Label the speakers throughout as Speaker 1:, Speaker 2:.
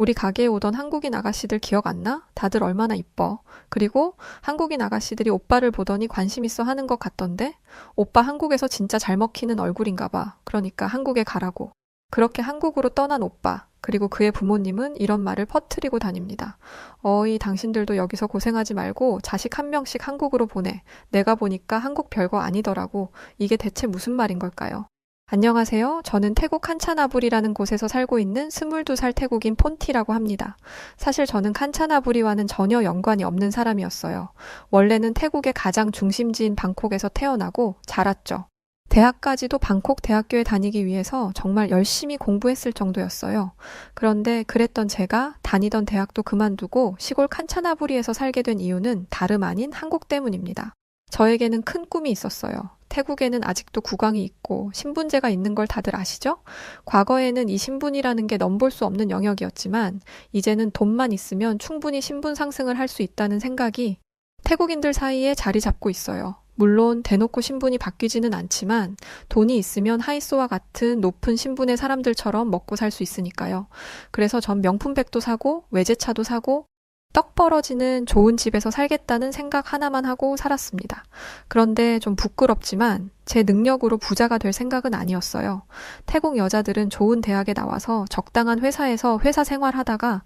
Speaker 1: 우리 가게에 오던 한국인 아가씨들 기억 안 나? 다들 얼마나 이뻐. 그리고 한국인 아가씨들이 오빠를 보더니 관심 있어 하는 것 같던데? 오빠 한국에서 진짜 잘 먹히는 얼굴인가 봐. 그러니까 한국에 가라고. 그렇게 한국으로 떠난 오빠, 그리고 그의 부모님은 이런 말을 퍼뜨리고 다닙니다. 어이, 당신들도 여기서 고생하지 말고 자식 한 명씩 한국으로 보내. 내가 보니까 한국 별거 아니더라고. 이게 대체 무슨 말인 걸까요? 안녕하세요. 저는 태국 칸차나부리라는 곳에서 살고 있는 22살 태국인 폰티라고 합니다. 사실 저는 칸차나부리와는 전혀 연관이 없는 사람이었어요. 원래는 태국의 가장 중심지인 방콕에서 태어나고 자랐죠. 대학까지도 방콕 대학교에 다니기 위해서 정말 열심히 공부했을 정도였어요. 그런데 그랬던 제가 다니던 대학도 그만두고 시골 칸차나부리에서 살게 된 이유는 다름 아닌 한국 때문입니다. 저에게는 큰 꿈이 있었어요. 태국에는 아직도 국왕이 있고 신분제가 있는 걸 다들 아시죠? 과거에는 이 신분이라는 게 넘볼 수 없는 영역이었지만 이제는 돈만 있으면 충분히 신분 상승을 할 수 있다는 생각이 태국인들 사이에 자리 잡고 있어요. 물론 대놓고 신분이 바뀌지는 않지만 돈이 있으면 하이소와 같은 높은 신분의 사람들처럼 먹고 살 수 있으니까요. 그래서 전 명품백도 사고 외제차도 사고 떡 벌어지는 좋은 집에서 살겠다는 생각 하나만 하고 살았습니다. 그런데 좀 부끄럽지만 제 능력으로 부자가 될 생각은 아니었어요. 태국 여자들은 좋은 대학에 나와서 적당한 회사에서 회사 생활하다가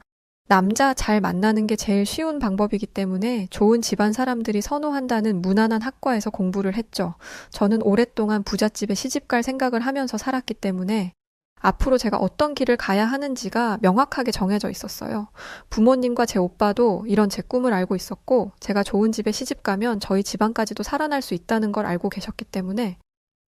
Speaker 1: 남자 잘 만나는 게 제일 쉬운 방법이기 때문에 좋은 집안 사람들이 선호한다는 무난한 학과에서 공부를 했죠. 저는 오랫동안 부잣집에 시집갈 생각을 하면서 살았기 때문에 앞으로 제가 어떤 길을 가야 하는지가 명확하게 정해져 있었어요. 부모님과 제 오빠도 이런 제 꿈을 알고 있었고, 제가 좋은 집에 시집 가면 저희 집안까지도 살아날 수 있다는 걸 알고 계셨기 때문에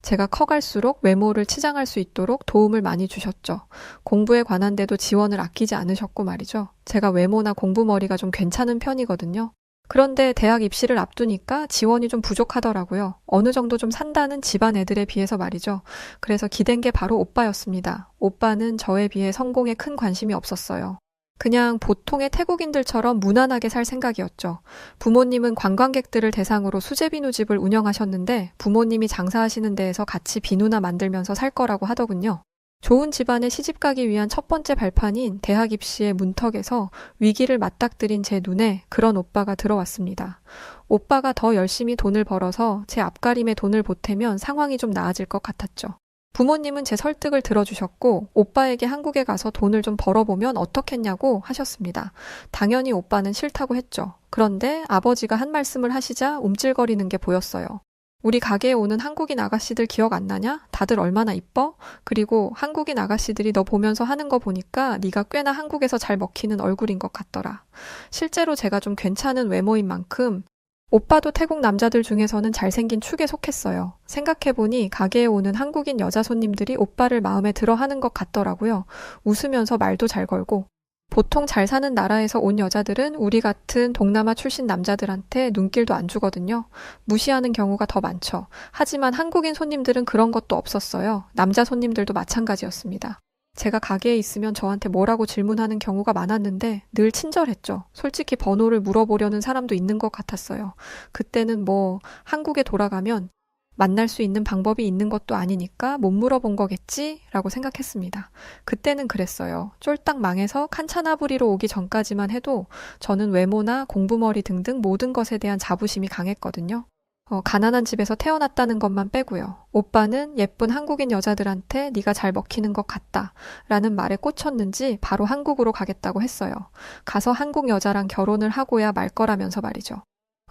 Speaker 1: 제가 커갈수록 외모를 치장할 수 있도록 도움을 많이 주셨죠. 공부에 관한 데도 지원을 아끼지 않으셨고 말이죠. 제가 외모나 공부머리가 좀 괜찮은 편이거든요. 그런데 대학 입시를 앞두니까 지원이 좀 부족하더라고요. 어느 정도 좀 산다는 집안 애들에 비해서 말이죠. 그래서 기댄 게 바로 오빠였습니다. 오빠는 저에 비해 성공에 큰 관심이 없었어요. 그냥 보통의 태국인들처럼 무난하게 살 생각이었죠. 부모님은 관광객들을 대상으로 수제 비누집을 운영하셨는데 부모님이 장사하시는 데에서 같이 비누나 만들면서 살 거라고 하더군요. 좋은 집안에 시집가기 위한 첫 번째 발판인 대학 입시의 문턱에서 위기를 맞닥뜨린 제 눈에 그런 오빠가 들어왔습니다. 오빠가 더 열심히 돈을 벌어서 제 앞가림에 돈을 보태면 상황이 좀 나아질 것 같았죠. 부모님은 제 설득을 들어주셨고 오빠에게 한국에 가서 돈을 좀 벌어보면 어떻겠냐고 하셨습니다. 당연히 오빠는 싫다고 했죠. 그런데 아버지가 한 말씀을 하시자 움찔거리는 게 보였어요. 우리 가게에 오는 한국인 아가씨들 기억 안 나냐? 다들 얼마나 이뻐? 그리고 한국인 아가씨들이 너 보면서 하는 거 보니까 네가 꽤나 한국에서 잘 먹히는 얼굴인 것 같더라. 실제로 제가 좀 괜찮은 외모인 만큼 오빠도 태국 남자들 중에서는 잘생긴 축에 속했어요. 생각해보니 가게에 오는 한국인 여자 손님들이 오빠를 마음에 들어 하는 것 같더라고요. 웃으면서 말도 잘 걸고. 보통 잘 사는 나라에서 온 여자들은 우리 같은 동남아 출신 남자들한테 눈길도 안 주거든요. 무시하는 경우가 더 많죠. 하지만 한국인 손님들은 그런 것도 없었어요. 남자 손님들도 마찬가지였습니다. 제가 가게에 있으면 저한테 뭐라고 질문하는 경우가 많았는데 늘 친절했죠. 솔직히 번호를 물어보려는 사람도 있는 것 같았어요. 그때는 뭐 한국에 돌아가면 만날 수 있는 방법이 있는 것도 아니니까 못 물어본 거겠지? 라고 생각했습니다. 그때는 그랬어요. 쫄딱 망해서 칸차나부리로 오기 전까지만 해도 저는 외모나 공부머리 등등 모든 것에 대한 자부심이 강했거든요. 어, 가난한 집에서 태어났다는 것만 빼고요. 오빠는 예쁜 한국인 여자들한테 네가 잘 먹히는 것 같다 라는 말에 꽂혔는지 바로 한국으로 가겠다고 했어요. 가서 한국 여자랑 결혼을 하고야 말 거라면서 말이죠.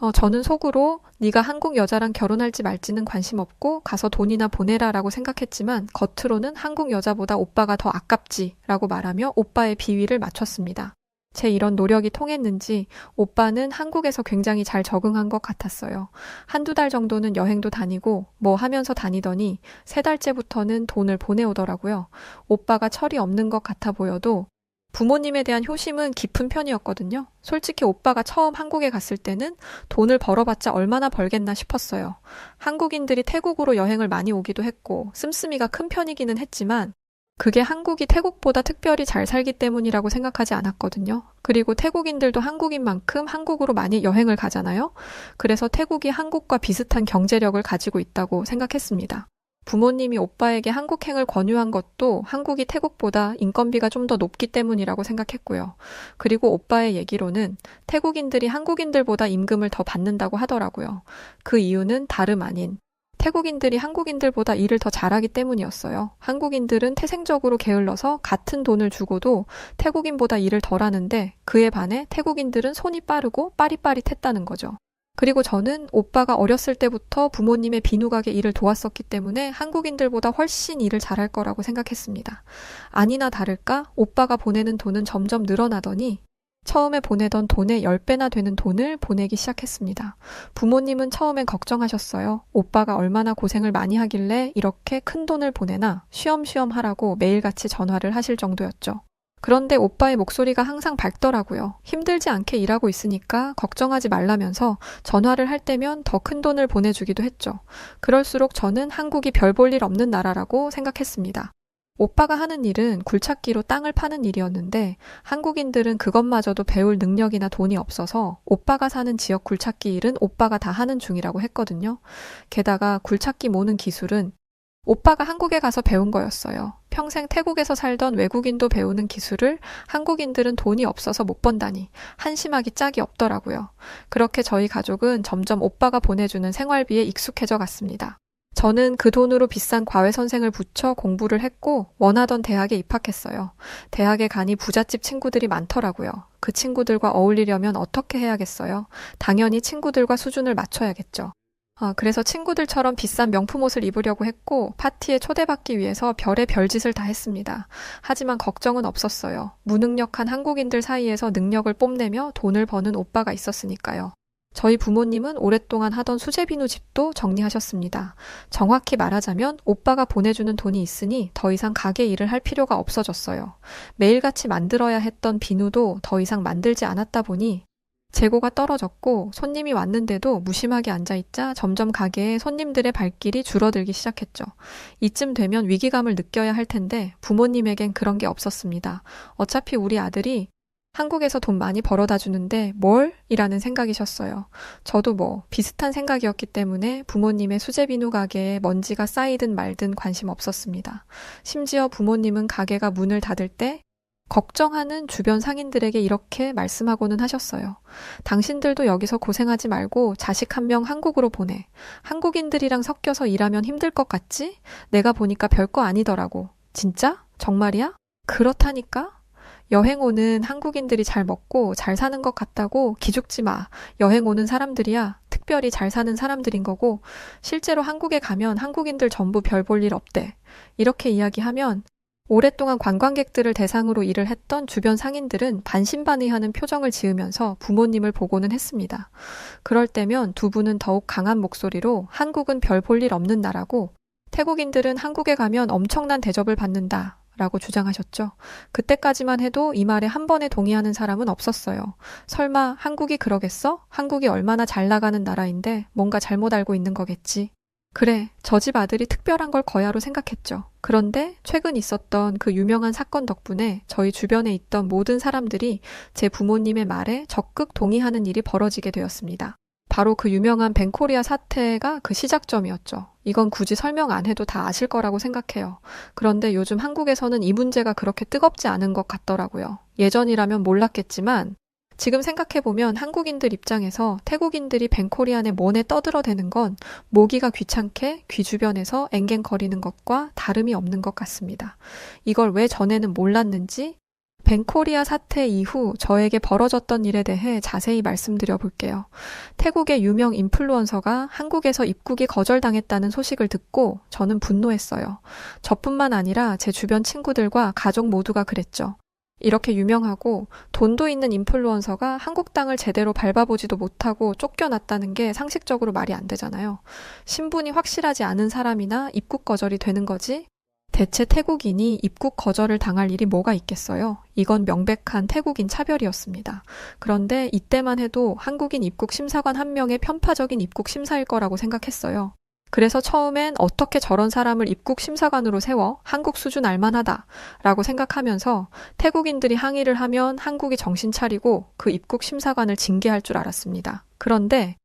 Speaker 1: 어, 저는 속으로 네가 한국 여자랑 결혼할지 말지는 관심 없고 가서 돈이나 보내라라고 생각했지만 겉으로는 한국 여자보다 오빠가 더 아깝지라고 말하며 오빠의 비위를 맞췄습니다. 제 이런 노력이 통했는지 오빠는 한국에서 굉장히 잘 적응한 것 같았어요. 한두 달 정도는 여행도 다니고 뭐 하면서 다니더니 세 달째부터는 돈을 보내오더라고요. 오빠가 철이 없는 것 같아 보여도 부모님에 대한 효심은 깊은 편이었거든요. 솔직히 오빠가 처음 한국에 갔을 때는 돈을 벌어봤자 얼마나 벌겠나 싶었어요. 한국인들이 태국으로 여행을 많이 오기도 했고, 씀씀이가 큰 편이기는 했지만, 그게 한국이 태국보다 특별히 잘 살기 때문이라고 생각하지 않았거든요. 그리고 태국인들도 한국인만큼 한국으로 많이 여행을 가잖아요. 그래서 태국이 한국과 비슷한 경제력을 가지고 있다고 생각했습니다. 부모님이 오빠에게 한국행을 권유한 것도 한국이 태국보다 인건비가 좀 더 높기 때문이라고 생각했고요. 그리고 오빠의 얘기로는 태국인들이 한국인들보다 임금을 더 받는다고 하더라고요. 그 이유는 다름 아닌 태국인들이 한국인들보다 일을 더 잘하기 때문이었어요. 한국인들은 태생적으로 게을러서 같은 돈을 주고도 태국인보다 일을 덜 하는데 그에 반해 태국인들은 손이 빠르고 빠릿빠릿했다는 거죠. 그리고 저는 오빠가 어렸을 때부터 부모님의 비누 가게 일을 도왔었기 때문에 한국인들보다 훨씬 일을 잘할 거라고 생각했습니다. 아니나 다를까 오빠가 보내는 돈은 점점 늘어나더니 처음에 보내던 돈의 10배나 되는 돈을 보내기 시작했습니다. 부모님은 처음엔 걱정하셨어요. 오빠가 얼마나 고생을 많이 하길래 이렇게 큰 돈을 보내나 쉬엄쉬엄 하라고 매일같이 전화를 하실 정도였죠. 그런데 오빠의 목소리가 항상 밝더라고요. 힘들지 않게 일하고 있으니까 걱정하지 말라면서 전화를 할 때면 더 큰 돈을 보내주기도 했죠. 그럴수록 저는 한국이 별 볼 일 없는 나라라고 생각했습니다. 오빠가 하는 일은 굴착기로 땅을 파는 일이었는데 한국인들은 그것마저도 배울 능력이나 돈이 없어서 오빠가 사는 지역 굴착기 일은 오빠가 다 하는 중이라고 했거든요. 게다가 굴착기 모는 기술은 오빠가 한국에 가서 배운 거였어요. 평생 태국에서 살던 외국인도 배우는 기술을 한국인들은 돈이 없어서 못 번다니 한심하기 짝이 없더라고요. 그렇게 저희 가족은 점점 오빠가 보내주는 생활비에 익숙해져 갔습니다. 저는 그 돈으로 비싼 과외 선생을 붙여 공부를 했고 원하던 대학에 입학했어요. 대학에 가니 부잣집 친구들이 많더라고요. 그 친구들과 어울리려면 어떻게 해야겠어요? 당연히 친구들과 수준을 맞춰야겠죠. 아, 그래서 친구들처럼 비싼 명품 옷을 입으려고 했고 파티에 초대받기 위해서 별의 별짓을 다 했습니다. 하지만 걱정은 없었어요. 무능력한 한국인들 사이에서 능력을 뽐내며 돈을 버는 오빠가 있었으니까요. 저희 부모님은 오랫동안 하던 수제비누 집도 정리하셨습니다. 정확히 말하자면 오빠가 보내주는 돈이 있으니 더 이상 가게 일을 할 필요가 없어졌어요. 매일같이 만들어야 했던 비누도 더 이상 만들지 않았다 보니 재고가 떨어졌고 손님이 왔는데도 무심하게 앉아있자 점점 가게에 손님들의 발길이 줄어들기 시작했죠. 이쯤 되면 위기감을 느껴야 할 텐데 부모님에겐 그런 게 없었습니다. 어차피 우리 아들이 한국에서 돈 많이 벌어다 주는데 뭘? 이라는 생각이셨어요. 저도 뭐 비슷한 생각이었기 때문에 부모님의 수제비누 가게에 먼지가 쌓이든 말든 관심 없었습니다. 심지어 부모님은 가게가 문을 닫을 때 걱정하는 주변 상인들에게 이렇게 말씀하고는 하셨어요. 당신들도 여기서 고생하지 말고 자식 한 명 한국으로 보내. 한국인들이랑 섞여서 일하면 힘들 것 같지? 내가 보니까 별거 아니더라고. 진짜? 정말이야? 그렇다니까? 여행 오는 한국인들이 잘 먹고 잘 사는 것 같다고 기죽지 마. 여행 오는 사람들이야. 특별히 잘 사는 사람들인 거고, 실제로 한국에 가면 한국인들 전부 별 볼 일 없대. 이렇게 이야기하면 오랫동안 관광객들을 대상으로 일을 했던 주변 상인들은 반신반의하는 표정을 지으면서 부모님을 보고는 했습니다. 그럴 때면 두 분은 더욱 강한 목소리로 한국은 별 볼 일 없는 나라고 태국인들은 한국에 가면 엄청난 대접을 받는다. 라고 주장하셨죠. 그때까지만 해도 이 말에 한 번에 동의하는 사람은 없었어요. 설마 한국이 그러겠어? 한국이 얼마나 잘 나가는 나라인데 뭔가 잘못 알고 있는 거겠지. 그래, 저 집 아들이 특별한 걸 거야로 생각했죠. 그런데 최근 있었던 그 유명한 사건 덕분에 저희 주변에 있던 모든 사람들이 제 부모님의 말에 적극 동의하는 일이 벌어지게 되었습니다. 바로 그 유명한 벤코리아 사태가 그 시작점이었죠. 이건 굳이 설명 안 해도 다 아실 거라고 생각해요. 그런데 요즘 한국에서는 이 문제가 그렇게 뜨겁지 않은 것 같더라고요. 예전이라면 몰랐겠지만 지금 생각해보면 한국인들 입장에서 태국인들이 벤코리안에 뭐에 떠들어대는 건 모기가 귀찮게 귀 주변에서 앵갱거리는 것과 다름이 없는 것 같습니다. 이걸 왜 전에는 몰랐는지 벤코리아 사태 이후 저에게 벌어졌던 일에 대해 자세히 말씀드려 볼게요. 태국의 유명 인플루언서가 한국에서 입국이 거절당했다는 소식을 듣고 저는 분노했어요. 저뿐만 아니라 제 주변 친구들과 가족 모두가 그랬죠. 이렇게 유명하고 돈도 있는 인플루언서가 한국 땅을 제대로 밟아보지도 못하고 쫓겨났다는 게 상식적으로 말이 안 되잖아요. 신분이 확실하지 않은 사람이나 입국 거절이 되는 거지. 대체 태국인이 입국 거절을 당할 일이 뭐가 있겠어요? 이건 명백한 태국인 차별이었습니다. 그런데 이때만 해도 한국인 입국 심사관 한 명의 편파적인 입국 심사일 거라고 생각했어요. 그래서 처음엔 어떻게 저런 사람을 입국 심사관으로 세워 한국 수준 알만하다 라고 생각하면서 태국인들이 항의를 하면 한국이 정신 차리고 그 입국 심사관을 징계할 줄 알았습니다. 그런데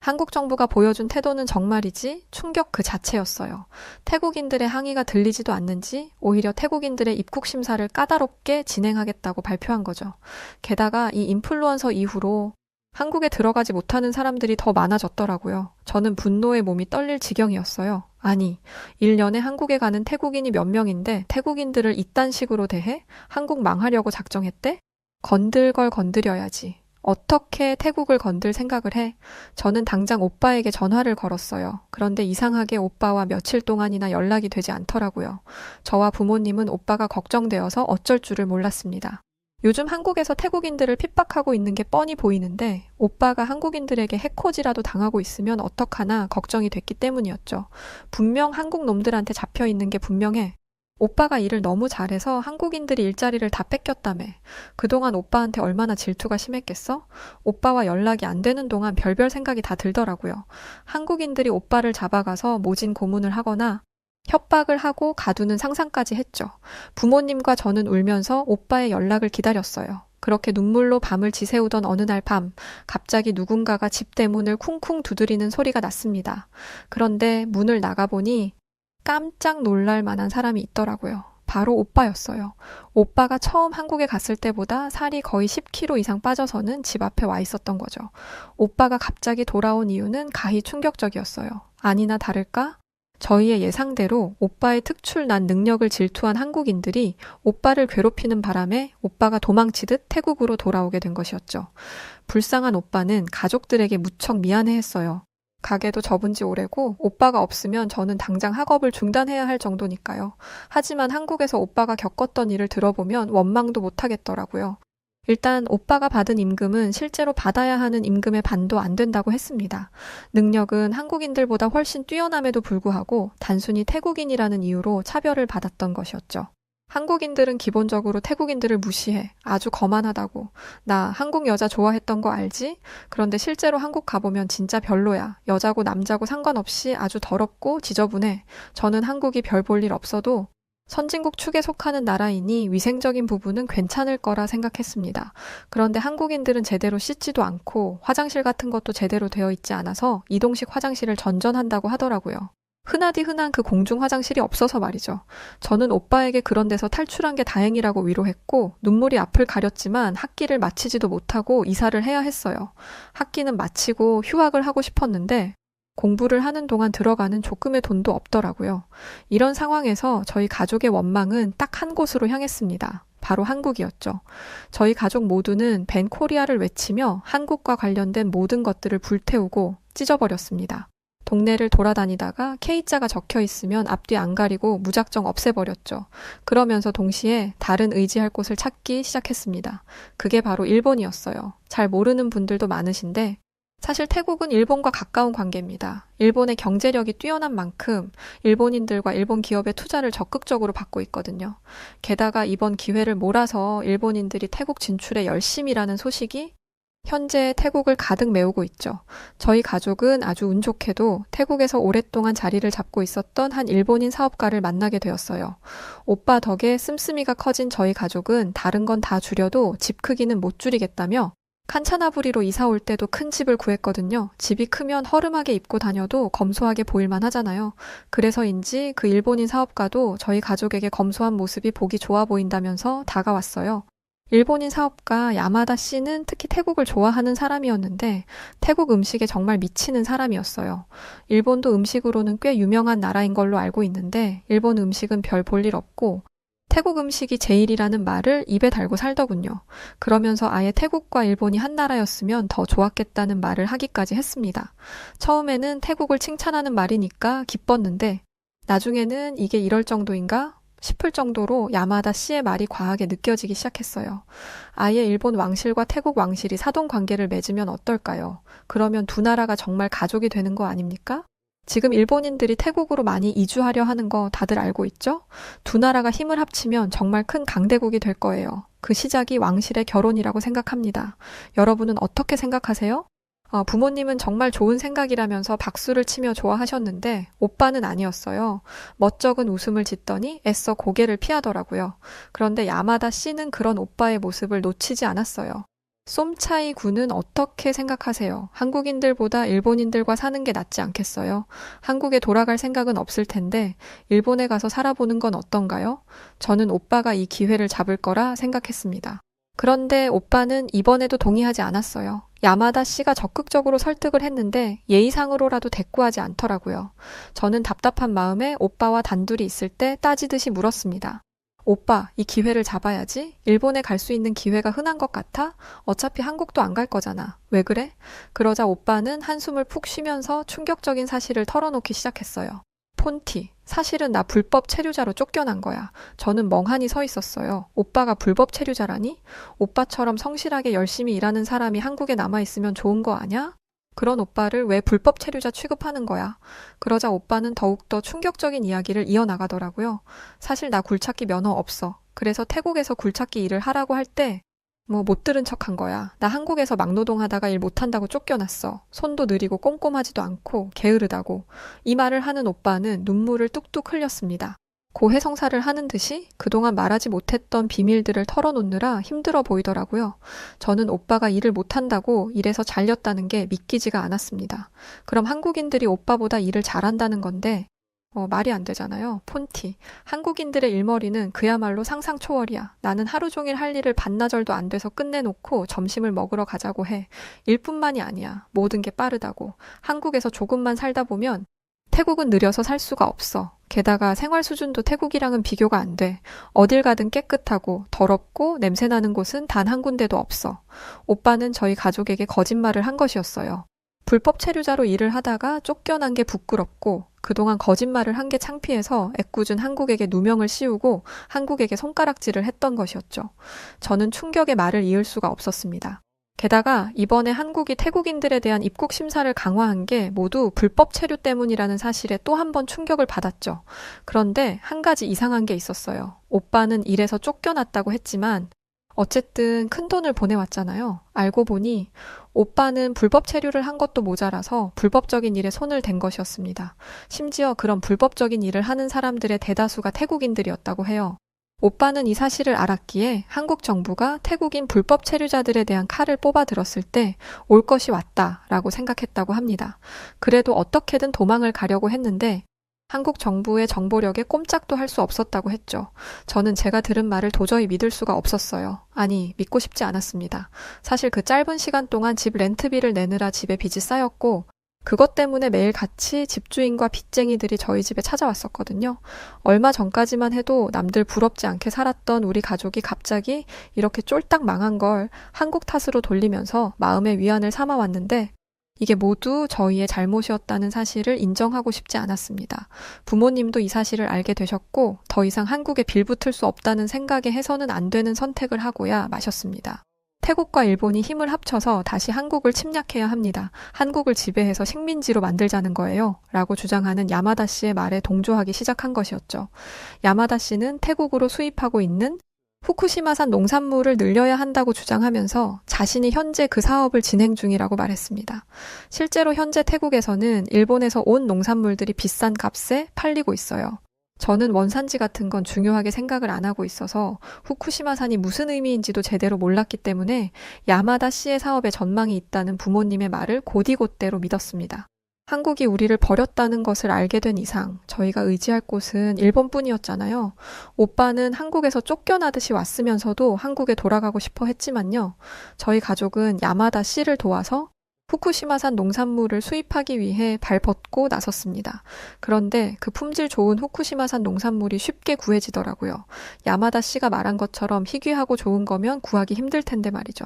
Speaker 1: 한국 정부가 보여준 태도는 정말이지 충격 그 자체였어요. 태국인들의 항의가 들리지도 않는지 오히려 태국인들의 입국 심사를 까다롭게 진행하겠다고 발표한 거죠. 게다가 이 인플루언서 이후로 한국에 들어가지 못하는 사람들이 더 많아졌더라고요. 저는 분노의 몸이 떨릴 지경이었어요. 아니, 1년에 한국에 가는 태국인이 몇 명인데 태국인들을 이딴 식으로 대해 한국 망하려고 작정했대? 건들 걸 건드려야지. 어떻게 태국을 건들 생각을 해? 저는 당장 오빠에게 전화를 걸었어요. 그런데 이상하게 오빠와 며칠 동안이나 연락이 되지 않더라고요. 저와 부모님은 오빠가 걱정되어서 어쩔 줄을 몰랐습니다. 요즘 한국에서 태국인들을 핍박하고 있는 게 뻔히 보이는데 오빠가 한국인들에게 해코지라도 당하고 있으면 어떡하나 걱정이 됐기 때문이었죠. 분명 한국 놈들한테 잡혀 있는 게 분명해. 오빠가 일을 너무 잘해서 한국인들이 일자리를 다 뺏겼다며. 그동안 오빠한테 얼마나 질투가 심했겠어? 오빠와 연락이 안 되는 동안 별별 생각이 다 들더라고요. 한국인들이 오빠를 잡아가서 모진 고문을 하거나 협박을 하고 가두는 상상까지 했죠. 부모님과 저는 울면서 오빠의 연락을 기다렸어요. 그렇게 눈물로 밤을 지새우던 어느 날 밤, 갑자기 누군가가 집 대문을 쿵쿵 두드리는 소리가 났습니다. 그런데 문을 나가보니 깜짝 놀랄 만한 사람이 있더라고요. 바로 오빠였어요. 오빠가 처음 한국에 갔을 때보다 살이 거의 10kg 이상 빠져서는 집 앞에 와 있었던 거죠. 오빠가 갑자기 돌아온 이유는 가히 충격적이었어요. 아니나 다를까? 저희의 예상대로 오빠의 특출난 능력을 질투한 한국인들이 오빠를 괴롭히는 바람에 오빠가 도망치듯 태국으로 돌아오게 된 것이었죠. 불쌍한 오빠는 가족들에게 무척 미안해 했어요. 가게도 접은 지 오래고 오빠가 없으면 저는 당장 학업을 중단해야 할 정도니까요. 하지만 한국에서 오빠가 겪었던 일을 들어보면 원망도 못 하겠더라고요. 일단 오빠가 받은 임금은 실제로 받아야 하는 임금의 반도 안 된다고 했습니다. 능력은 한국인들보다 훨씬 뛰어남에도 불구하고 단순히 태국인이라는 이유로 차별을 받았던 것이었죠. 한국인들은 기본적으로 태국인들을 무시해. 아주 거만하다고. 나 한국 여자 좋아했던 거 알지? 그런데 실제로 한국 가보면 진짜 별로야. 여자고 남자고 상관없이 아주 더럽고 지저분해. 저는 한국이 별 볼 일 없어도 선진국 축에 속하는 나라이니 위생적인 부분은 괜찮을 거라 생각했습니다. 그런데 한국인들은 제대로 씻지도 않고 화장실 같은 것도 제대로 되어 있지 않아서 이동식 화장실을 전전한다고 하더라고요. 흔하디 흔한 그 공중 화장실이 없어서 말이죠. 저는 오빠에게 그런 데서 탈출한 게 다행이라고 위로했고 눈물이 앞을 가렸지만 학기를 마치지도 못하고 이사를 해야 했어요. 학기는 마치고 휴학을 하고 싶었는데 공부를 하는 동안 들어가는 조금의 돈도 없더라고요. 이런 상황에서 저희 가족의 원망은 딱 한 곳으로 향했습니다. 바로 한국이었죠. 저희 가족 모두는 벤 코리아를 외치며 한국과 관련된 모든 것들을 불태우고 찢어버렸습니다. 동네를 돌아다니다가 K자가 적혀 있으면 앞뒤 안 가리고 무작정 없애버렸죠. 그러면서 동시에 다른 의지할 곳을 찾기 시작했습니다. 그게 바로 일본이었어요. 잘 모르는 분들도 많으신데 사실 태국은 일본과 가까운 관계입니다. 일본의 경제력이 뛰어난 만큼 일본인들과 일본 기업의 투자를 적극적으로 받고 있거든요. 게다가 이번 기회를 몰아서 일본인들이 태국 진출에 열심이라는 소식이 현재 태국을 가득 메우고 있죠. 저희 가족은 아주 운 좋게도 태국에서 오랫동안 자리를 잡고 있었던 한 일본인 사업가를 만나게 되었어요. 오빠 덕에 씀씀이가 커진 저희 가족은 다른 건 다 줄여도 집 크기는 못 줄이겠다며 칸차나부리로 이사 올 때도 큰 집을 구했거든요. 집이 크면 허름하게 입고 다녀도 검소하게 보일만 하잖아요. 그래서인지 그 일본인 사업가도 저희 가족에게 검소한 모습이 보기 좋아 보인다면서 다가왔어요. 일본인 사업가 야마다 씨는 특히 태국을 좋아하는 사람이었는데 태국 음식에 정말 미치는 사람이었어요. 일본도 음식으로는 꽤 유명한 나라인 걸로 알고 있는데 일본 음식은 별 볼 일 없고 태국 음식이 제일이라는 말을 입에 달고 살더군요. 그러면서 아예 태국과 일본이 한 나라였으면 더 좋았겠다는 말을 하기까지 했습니다. 처음에는 태국을 칭찬하는 말이니까 기뻤는데 나중에는 이게 이럴 정도인가 싶을 정도로 야마다 씨의 말이 과하게 느껴지기 시작했어요. 아예 일본 왕실과 태국 왕실이 사돈 관계를 맺으면 어떨까요? 그러면 두 나라가 정말 가족이 되는 거 아닙니까? 지금 일본인들이 태국으로 많이 이주하려 하는 거 다들 알고 있죠? 두 나라가 힘을 합치면 정말 큰 강대국이 될 거예요. 그 시작이 왕실의 결혼이라고 생각합니다. 여러분은 어떻게 생각하세요? 어, 부모님은 정말 좋은 생각이라면서 박수를 치며 좋아하셨는데 오빠는 아니었어요. 멋쩍은 웃음을 짓더니 애써 고개를 피하더라고요. 그런데 야마다 씨는 그런 오빠의 모습을 놓치지 않았어요. 쏨차이 군은 어떻게 생각하세요? 한국인들보다 일본인들과 사는 게 낫지 않겠어요? 한국에 돌아갈 생각은 없을 텐데 일본에 가서 살아보는 건 어떤가요? 저는 오빠가 이 기회를 잡을 거라 생각했습니다. 그런데 오빠는 이번에도 동의하지 않았어요. 야마다 씨가 적극적으로 설득을 했는데 예의상으로라도 대꾸하지 않더라고요. 저는 답답한 마음에 오빠와 단둘이 있을 때 따지듯이 물었습니다. 오빠, 이 기회를 잡아야지. 일본에 갈 수 있는 기회가 흔한 것 같아? 어차피 한국도 안 갈 거잖아. 왜 그래? 그러자 오빠는 한숨을 푹 쉬면서 충격적인 사실을 털어놓기 시작했어요. 폰티. 사실은 나 불법 체류자로 쫓겨난 거야. 저는 멍하니 서 있었어요. 오빠가 불법 체류자라니? 오빠처럼 성실하게 열심히 일하는 사람이 한국에 남아있으면 좋은 거 아냐? 그런 오빠를 왜 불법 체류자 취급하는 거야? 그러자 오빠는 더욱더 충격적인 이야기를 이어나가더라고요. 사실 나 굴착기 면허 없어. 그래서 태국에서 굴착기 일을 하라고 할 때, 뭐 못 들은 척 한 거야. 나 한국에서 막노동 하다가 일 못한다고 쫓겨났어. 손도 느리고 꼼꼼하지도 않고 게으르다고. 이 말을 하는 오빠는 눈물을 뚝뚝 흘렸습니다. 고해성사를 하는 듯이 그동안 말하지 못했던 비밀들을 털어놓느라 힘들어 보이더라고요. 저는 오빠가 일을 못한다고 일에서 잘렸다는 게 믿기지가 않았습니다. 그럼 한국인들이 오빠보다 일을 잘한다는 건데, 어, 말이 안 되잖아요. 폰티. 한국인들의 일머리는 그야말로 상상 초월이야. 나는 하루 종일 할 일을 반나절도 안 돼서 끝내놓고 점심을 먹으러 가자고 해. 일뿐만이 아니야. 모든 게 빠르다고. 한국에서 조금만 살다 보면 태국은 느려서 살 수가 없어. 게다가 생활 수준도 태국이랑은 비교가 안 돼. 어딜 가든 깨끗하고 더럽고 냄새나는 곳은 단 한 군데도 없어. 오빠는 저희 가족에게 거짓말을 한 것이었어요. 불법 체류자로 일을 하다가 쫓겨난 게 부끄럽고 그동안 거짓말을 한 게 창피해서 애꿎은 한국에게 누명을 씌우고 한국에게 손가락질을 했던 것이었죠. 저는 충격의 말을 이을 수가 없었습니다. 게다가 이번에 한국이 태국인들에 대한 입국 심사를 강화한 게 모두 불법 체류 때문이라는 사실에 또 한 번 충격을 받았죠. 그런데 한 가지 이상한 게 있었어요. 오빠는 일에서 쫓겨났다고 했지만 어쨌든 큰 돈을 보내왔잖아요. 알고 보니 오빠는 불법 체류를 한 것도 모자라서 불법적인 일에 손을 댄 것이었습니다. 심지어 그런 불법적인 일을 하는 사람들의 대다수가 태국인들이었다고 해요. 오빠는 이 사실을 알았기에 한국 정부가 태국인 불법 체류자들에 대한 칼을 뽑아 들었을 때 올 것이 왔다라고 생각했다고 합니다. 그래도 어떻게든 도망을 가려고 했는데 한국 정부의 정보력에 꼼짝도 할 수 없었다고 했죠. 저는 제가 들은 말을 도저히 믿을 수가 없었어요. 아니, 믿고 싶지 않았습니다. 사실 그 짧은 시간 동안 집 렌트비를 내느라 집에 빚이 쌓였고 그것 때문에 매일 같이 집주인과 빚쟁이들이 저희 집에 찾아왔었거든요. 얼마 전까지만 해도 남들 부럽지 않게 살았던 우리 가족이 갑자기 이렇게 쫄딱 망한 걸 한국 탓으로 돌리면서 마음의 위안을 삼아왔는데 이게 모두 저희의 잘못이었다는 사실을 인정하고 싶지 않았습니다. 부모님도 이 사실을 알게 되셨고 더 이상 한국에 빌붙을 수 없다는 생각에 해서는 안 되는 선택을 하고야 마셨습니다. 태국과 일본이 힘을 합쳐서 다시 한국을 침략해야 합니다. 한국을 지배해서 식민지로 만들자는 거예요. 라고 주장하는 야마다 씨의 말에 동조하기 시작한 것이었죠. 야마다 씨는 태국으로 수입하고 있는 후쿠시마산 농산물을 늘려야 한다고 주장하면서 자신이 현재 그 사업을 진행 중이라고 말했습니다. 실제로 현재 태국에서는 일본에서 온 농산물들이 비싼 값에 팔리고 있어요. 저는 원산지 같은 건 중요하게 생각을 안 하고 있어서 후쿠시마산이 무슨 의미인지도 제대로 몰랐기 때문에 야마다 씨의 사업에 전망이 있다는 부모님의 말을 곧이곧대로 믿었습니다. 한국이 우리를 버렸다는 것을 알게 된 이상 저희가 의지할 곳은 일본뿐이었잖아요. 오빠는 한국에서 쫓겨나듯이 왔으면서도 한국에 돌아가고 싶어 했지만요. 저희 가족은 야마다 씨를 도와서 후쿠시마산 농산물을 수입하기 위해 발벗고 나섰습니다. 그런데 그 품질 좋은 후쿠시마산 농산물이 쉽게 구해지더라고요. 야마다 씨가 말한 것처럼 희귀하고 좋은 거면 구하기 힘들 텐데 말이죠.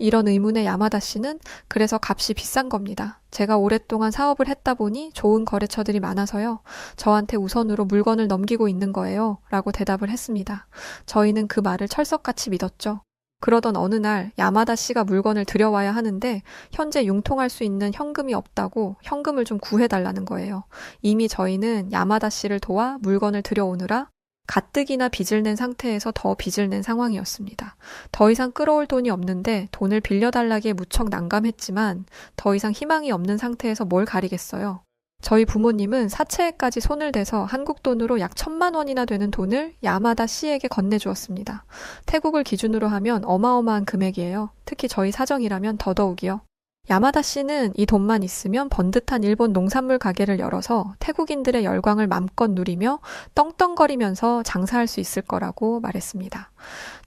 Speaker 1: 이런 의문의 야마다 씨는 그래서 값이 비싼 겁니다. 제가 오랫동안 사업을 했다 보니 좋은 거래처들이 많아서요. 저한테 우선으로 물건을 넘기고 있는 거예요. 라고 대답을 했습니다. 저희는 그 말을 철석같이 믿었죠. 그러던 어느 날 야마다 씨가 물건을 들여와야 하는데 현재 융통할 수 있는 현금이 없다고 현금을 좀 구해달라는 거예요. 이미 저희는 야마다 씨를 도와 물건을 들여오느라 가뜩이나 빚을 낸 상태에서 더 빚을 낸 상황이었습니다. 더 이상 끌어올 돈이 없는데 돈을 빌려달라기에 무척 난감했지만 더 이상 희망이 없는 상태에서 뭘 가리겠어요. 저희 부모님은 사채에까지 손을 대서 한국 돈으로 약 천만 원이나 되는 돈을 야마다 씨에게 건네주었습니다. 태국을 기준으로 하면 어마어마한 금액이에요. 특히 저희 사정이라면 더더욱이요. 야마다 씨는 이 돈만 있으면 번듯한 일본 농산물 가게를 열어서 태국인들의 열광을 맘껏 누리며 떵떵거리면서 장사할 수 있을 거라고 말했습니다.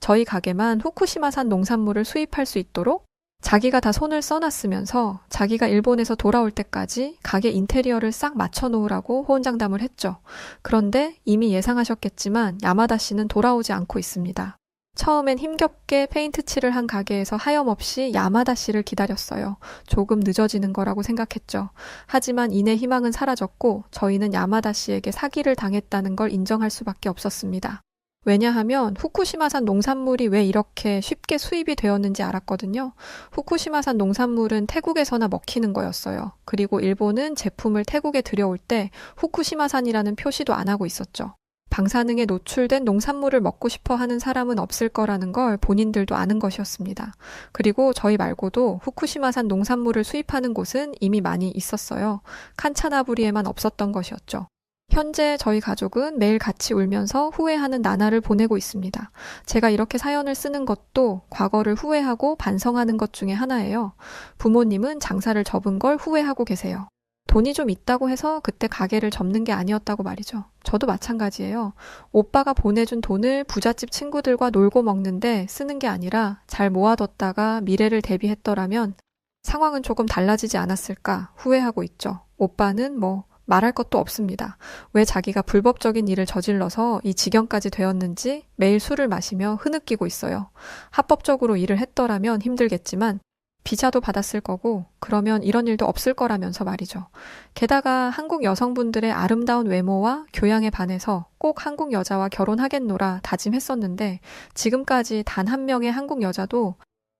Speaker 1: 저희 가게만 후쿠시마산 농산물을 수입할 수 있도록 자기가 다 손을 써놨으면서 자기가 일본에서 돌아올 때까지 가게 인테리어를 싹 맞춰놓으라고 호언장담을 했죠. 그런데 이미 예상하셨겠지만 야마다 씨는 돌아오지 않고 있습니다. 처음엔 힘겹게 페인트 칠을 한 가게에서 하염없이 야마다 씨를 기다렸어요. 조금 늦어지는 거라고 생각했죠. 하지만 이내 희망은 사라졌고 저희는 야마다 씨에게 사기를 당했다는 걸 인정할 수밖에 없었습니다. 왜냐하면 후쿠시마산 농산물이 왜 이렇게 쉽게 수입이 되었는지 알았거든요. 후쿠시마산 농산물은 태국에서나 먹히는 거였어요. 그리고 일본은 제품을 태국에 들여올 때 후쿠시마산이라는 표시도 안 하고 있었죠. 방사능에 노출된 농산물을 먹고 싶어 하는 사람은 없을 거라는 걸 본인들도 아는 것이었습니다. 그리고 저희 말고도 후쿠시마산 농산물을 수입하는 곳은 이미 많이 있었어요. 칸차나부리에만 없었던 것이었죠. 현재 저희 가족은 매일 같이 울면서 후회하는 나날을 보내고 있습니다. 제가 이렇게 사연을 쓰는 것도 과거를 후회하고 반성하는 것 중에 하나예요. 부모님은 장사를 접은 걸 후회하고 계세요. 돈이 좀 있다고 해서 그때 가게를 접는 게 아니었다고 말이죠. 저도 마찬가지예요. 오빠가 보내준 돈을 부잣집 친구들과 놀고 먹는데 쓰는 게 아니라 잘 모아뒀다가 미래를 대비했더라면 상황은 조금 달라지지 않았을까 후회하고 있죠. 오빠는 뭐 말할 것도 없습니다. 왜 자기가 불법적인 일을 저질러서 이 지경까지 되었는지 매일 술을 마시며 흐느끼고 있어요. 합법적으로 일을 했더라면 힘들겠지만 비자도 받았을 거고 그러면 이런 일도 없을 거라면서 말이죠. 게다가 한국 여성분들의 아름다운 외모와 교양에 반해서 꼭 한국 여자와 결혼하겠노라 다짐했었는데 지금까지 단 한 명의 한국 여자도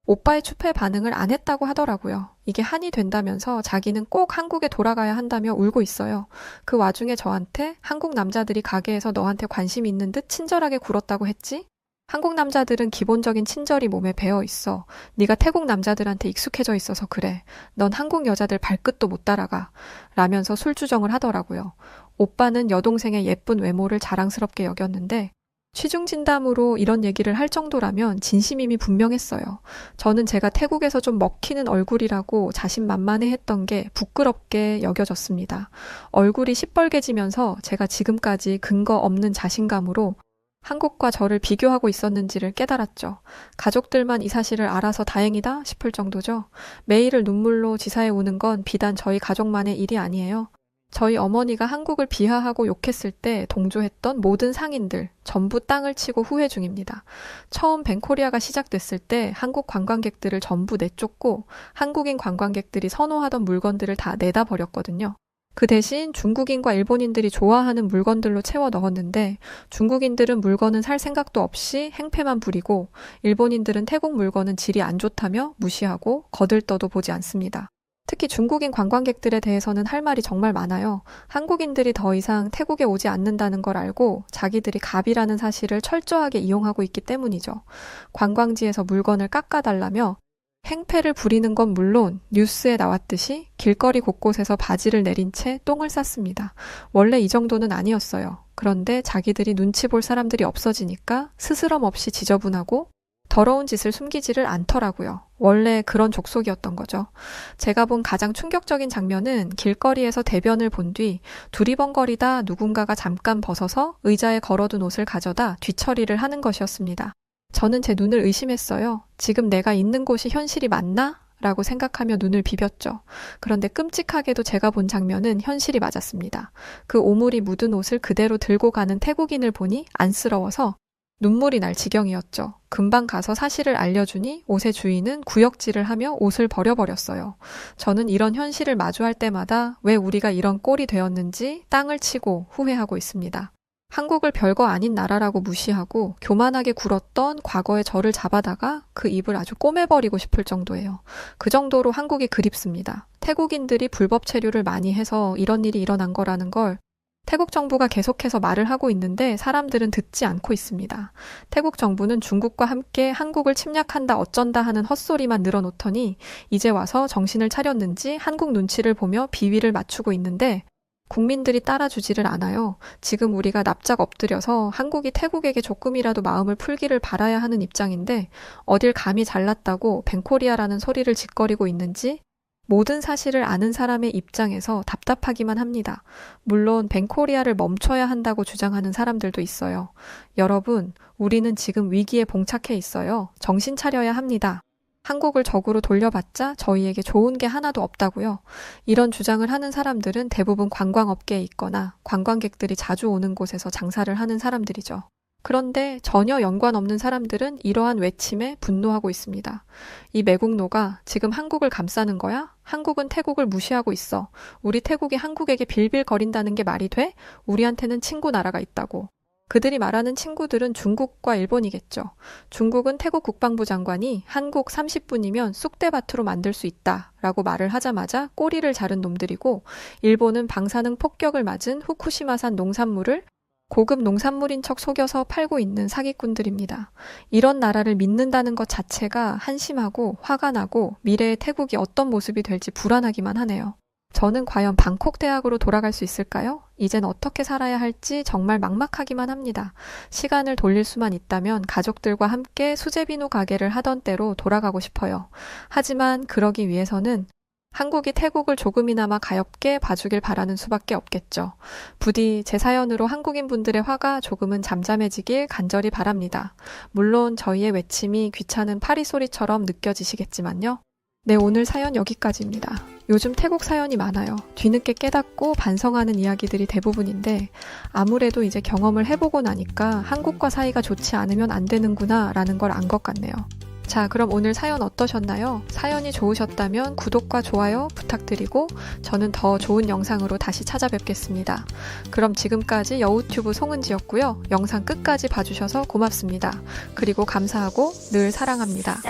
Speaker 1: 오빠의 추패 반응을 안 했다고 하더라고요. 이게 한이 된다면서 자기는 꼭 한국에 돌아가야 한다며 울고 있어요. 그 와중에 저한테 한국 남자들이 가게에서 너한테 관심 있는 듯 친절하게 굴었다고 했지? 한국 남자들은 기본적인 친절이 몸에 배어 있어. 네가 태국 남자들한테 익숙해져 있어서 그래. 넌 한국 여자들 발끝도 못 따라가. 라면서 술주정을 하더라고요. 오빠는 여동생의 예쁜 외모를 자랑스럽게 여겼는데 취중 진담으로 이런 얘기를 할 정도라면 진심임이 분명했어요. 저는 제가 태국에서 좀 먹히는 얼굴이라고 자신만만해 했던 게 부끄럽게 여겨졌습니다. 얼굴이 시뻘개지면서 제가 지금까지 근거 없는 자신감으로 한국과 저를 비교하고 있었는지를 깨달았죠. 가족들만 이 사실을 알아서 다행이다 싶을 정도죠. 매일을 눈물로 지사해 오는 건 비단 저희 가족만의 일이 아니에요. 저희 어머니가 한국을 비하하고 욕했을 때 동조했던 모든 상인들 전부 땅을 치고 후회 중입니다. 처음 벤코리아가 시작됐을 때 한국 관광객들을 전부 내쫓고 한국인 관광객들이 선호하던 물건들을 다 내다 버렸거든요. 그 대신 중국인과 일본인들이 좋아하는 물건들로 채워 넣었는데 중국인들은 물건은 살 생각도 없이 행패만 부리고 일본인들은 태국 물건은 질이 안 좋다며 무시하고 거들떠도 보지 않습니다. 특히 중국인 관광객들에 대해서는 할 말이 정말 많아요. 한국인들이 더 이상 태국에 오지 않는다는 걸 알고 자기들이 갑이라는 사실을 철저하게 이용하고 있기 때문이죠. 관광지에서 물건을 깎아달라며 행패를 부리는 건 물론 뉴스에 나왔듯이 길거리 곳곳에서 바지를 내린 채 똥을 쌌습니다. 원래 이 정도는 아니었어요. 그런데 자기들이 눈치 볼 사람들이 없어지니까 스스럼 없이 지저분하고 더러운 짓을 숨기지를 않더라고요. 원래 그런 족속이었던 거죠. 제가 본 가장 충격적인 장면은 길거리에서 대변을 본 뒤 두리번거리다 누군가가 잠깐 벗어서 의자에 걸어둔 옷을 가져다 뒤처리를 하는 것이었습니다. 저는 제 눈을 의심했어요. 지금 내가 있는 곳이 현실이 맞나? 라고 생각하며 눈을 비볐죠. 그런데 끔찍하게도 제가 본 장면은 현실이 맞았습니다. 그 오물이 묻은 옷을 그대로 들고 가는 태국인을 보니 안쓰러워서 눈물이 날 지경이었죠. 금방 가서 사실을 알려주니 옷의 주인은 구역질을 하며 옷을 버려버렸어요. 저는 이런 현실을 마주할 때마다 왜 우리가 이런 꼴이 되었는지 땅을 치고 후회하고 있습니다. 한국을 별거 아닌 나라라고 무시하고 교만하게 굴었던 과거의 저를 잡아다가 그 입을 아주 꼬매버리고 싶을 정도예요. 그 정도로 한국이 그립습니다. 태국인들이 불법 체류를 많이 해서 이런 일이 일어난 거라는 걸 태국 정부가 계속해서 말을 하고 있는데 사람들은 듣지 않고 있습니다. 태국 정부는 중국과 함께 한국을 침략한다 어쩐다 하는 헛소리만 늘어놓더니 이제 와서 정신을 차렸는지 한국 눈치를 보며 비위를 맞추고 있는데 국민들이 따라주지를 않아요. 지금 우리가 납작 엎드려서 한국이 태국에게 조금이라도 마음을 풀기를 바라야 하는 입장인데 어딜 감히 잘났다고 벤코리아라는 소리를 짓거리고 있는지 모든 사실을 아는 사람의 입장에서 답답하기만 합니다. 물론 벤코리아를 멈춰야 한다고 주장하는 사람들도 있어요. 여러분, 우리는 지금 위기에 봉착해 있어요. 정신 차려야 합니다. 한국을 적으로 돌려봤자 저희에게 좋은 게 하나도 없다고요. 이런 주장을 하는 사람들은 대부분 관광업계에 있거나 관광객들이 자주 오는 곳에서 장사를 하는 사람들이죠. 그런데 전혀 연관 없는 사람들은 이러한 외침에 분노하고 있습니다. 이 매국노가 지금 한국을 감싸는 거야? 한국은 태국을 무시하고 있어. 우리 태국이 한국에게 빌빌거린다는 게 말이 돼? 우리한테는 친구 나라가 있다고. 그들이 말하는 친구들은 중국과 일본이겠죠. 중국은 태국 국방부 장관이 한국 30분이면 쑥대밭으로 만들 수 있다 라고 말을 하자마자 꼬리를 자른 놈들이고 일본은 방사능 폭격을 맞은 후쿠시마산 농산물을 고급 농산물인 척 속여서 팔고 있는 사기꾼들입니다. 이런 나라를 믿는다는 것 자체가 한심하고 화가 나고 미래의 태국이 어떤 모습이 될지 불안하기만 하네요. 저는 과연 방콕 대학으로 돌아갈 수 있을까요? 이젠 어떻게 살아야 할지 정말 막막하기만 합니다. 시간을 돌릴 수만 있다면 가족들과 함께 수제비누 가게를 하던 때로 돌아가고 싶어요. 하지만 그러기 위해서는 한국이 태국을 조금이나마 가엽게 봐주길 바라는 수밖에 없겠죠. 부디 제 사연으로 한국인 분들의 화가 조금은 잠잠해지길 간절히 바랍니다. 물론 저희의 외침이 귀찮은 파리 소리처럼 느껴지시겠지만요. 네, 오늘 사연 여기까지입니다. 요즘 태국 사연이 많아요. 뒤늦게 깨닫고 반성하는 이야기들이 대부분인데 아무래도 이제 경험을 해보고 나니까 한국과 사이가 좋지 않으면 안 되는구나 라는 걸 안 것 같네요. 자, 그럼 오늘 사연 어떠셨나요? 사연이 좋으셨다면 구독과 좋아요 부탁드리고 저는 더 좋은 영상으로 다시 찾아뵙겠습니다. 그럼 지금까지 여우튜브 송은지였고요. 영상 끝까지 봐주셔서 고맙습니다. 그리고 감사하고 늘 사랑합니다.